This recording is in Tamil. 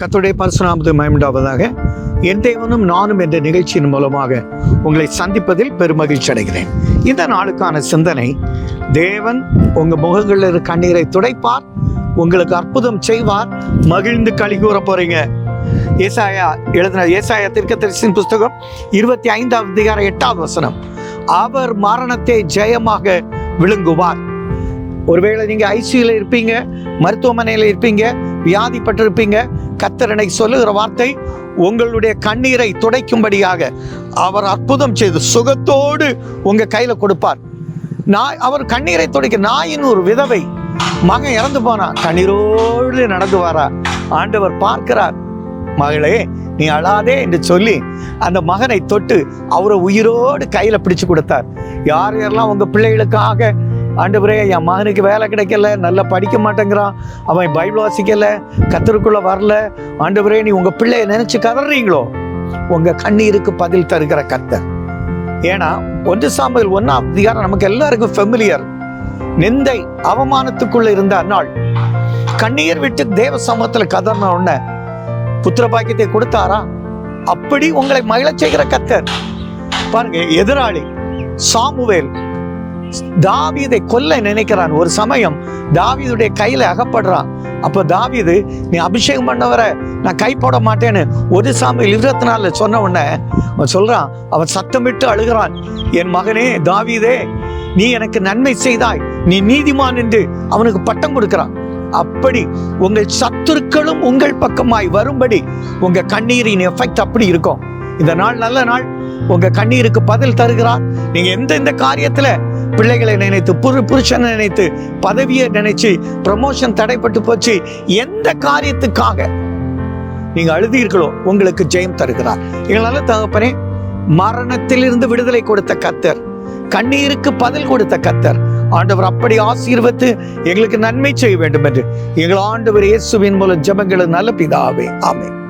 கத்துடைய பரிசுநாமத்தை மயமுண்டாவதாக என் தேவனும் நானும் என்ற நிகழ்ச்சியின் மூலமாக உங்களை சந்திப்பதில் பெருமகிழ்ச்சி அடைகிறேன். இந்த நாளுக்கான சிந்தனை தேவன் உங்க முகங்களில் இருக்க கண்ணீரை துடைப்பார் உங்களுக்கு அற்புதம் செய்வார் மகிழ்ந்து களி கூற போறீங்க. ஏசாயா எழுதின ஏசாயா தீர்க்கதரிசியின் புஸ்தகம் இருபத்தி ஐந்தாவது அதிகாரம் எட்டாவது வசனம். அவர் மரணத்தை ஜெயமாக விழுங்குவார். ஒருவேளை நீங்க ஐசியூல இருப்பீங்க மருத்துவமனையில இருப்பீங்க வியாதிப்பட்டிருப்பீங்க. கத்தரனை சொல்லுகிற வார்த்தை உங்களுடைய கண்ணீரை துடைக்கும்படியாக அவர் அற்புதம் செய்து சுகத்தோடு உங்க கையில கொடுப்பார். நான் அவர் கண்ணீரை துடைக்க நாயின் ஒரு விதவை. மகன் இறந்து போனா கண்ணீரோடு நடந்து வாரா. ஆண்டவர் பார்க்கிறார். மகளே நீ அழாதே என்று சொல்லி அந்த மகனை தொட்டு அவரை உயிரோடு கையில பிடிச்சு கொடுத்தார். யார் யாரெல்லாம் உங்க பிள்ளைகளுக்காக ஆண்டவரே என் மகனுக்கு வேலை கிடைக்கல நல்லா படிக்க மாட்டேங்கிறான் அவன் பைபிள் வாசிக்கல கத்தருக்குள்ள வரல. ஆண்டவரே நீ உங்க பிள்ளைய நினைச்சு கதறீங்களோ? உங்க கண்ணீருக்கு பதில் தருகிற கத்தர் ஏன்னா ஒன்று சாம்பல் ஒன்றா அதிகாரம் நமக்கு எல்லாருக்கும் ஃபெமிலியர் நிந்தை அவமானத்துக்குள்ள இருந்த அந்நாள். கண்ணீர் விட்டு தேவ சமூகத்துல கதறின உடனே புத்திர பாக்கியத்தை கொடுத்தாரா? அப்படி உங்களை மகிழச் செய்கிற கத்தர் பாருங்க எதிராளி சாமுவேல். தாவீதை கொல்ல நினைக்கிறான். ஒரு சமயம் தாவீதுடைய கையில அகப்படுறான். அப்ப தாவீது நீ அபிஷேகம் பண்ணவரை நான் கை போட மாட்டேன்னு ஒரு சாமியில் இருபத்தி நாலுல சொன்ன உடனே அவன் சொல்றான். அவன் சத்தமிட்டு அழுகிறான். என் மகனே தாவீதே நீ எனக்கு நன்மை செய்தாய். நீ நீதிமான் என்று அவனுக்கு பட்டம் கொடுக்கிறான். அப்படி உங்கள் சத்துருக்களும் உங்கள் பக்கமாய் வரும்படி உங்க கண்ணீரின் எஃபெக்ட் அப்படி இருக்கும். இந்த நாள் நல்ல நாள். உங்க கண்ணீருக்கு பதில் தருகிறார். நீங்க எந்த இந்த காரியத்துல பிள்ளைகளை நினைத்து புரு புருஷனை நினைத்து பதவியை நினைச்சு ப்ரமோஷன் தடைப்பட்டு போச்சு எந்த காரியத்துக்காக? நீங்க அழுதீர்களோ உங்களுக்கு ஜெயம் தருகிறார். எங்களால தகப்பனே மரணத்திலிருந்து விடுதலை கொடுத்த கத்தர் கண்ணீருக்கு பதில் கொடுத்த கத்தர் ஆண்டவர் அப்படி ஆசீர்வத்து எங்களுக்கு நன்மை செய்ய வேண்டும் என்று எங்கள் ஆண்டவர் இயேசுவின் மூலம் ஜபங்களும் நல்ல பிதாவே ஆமென்.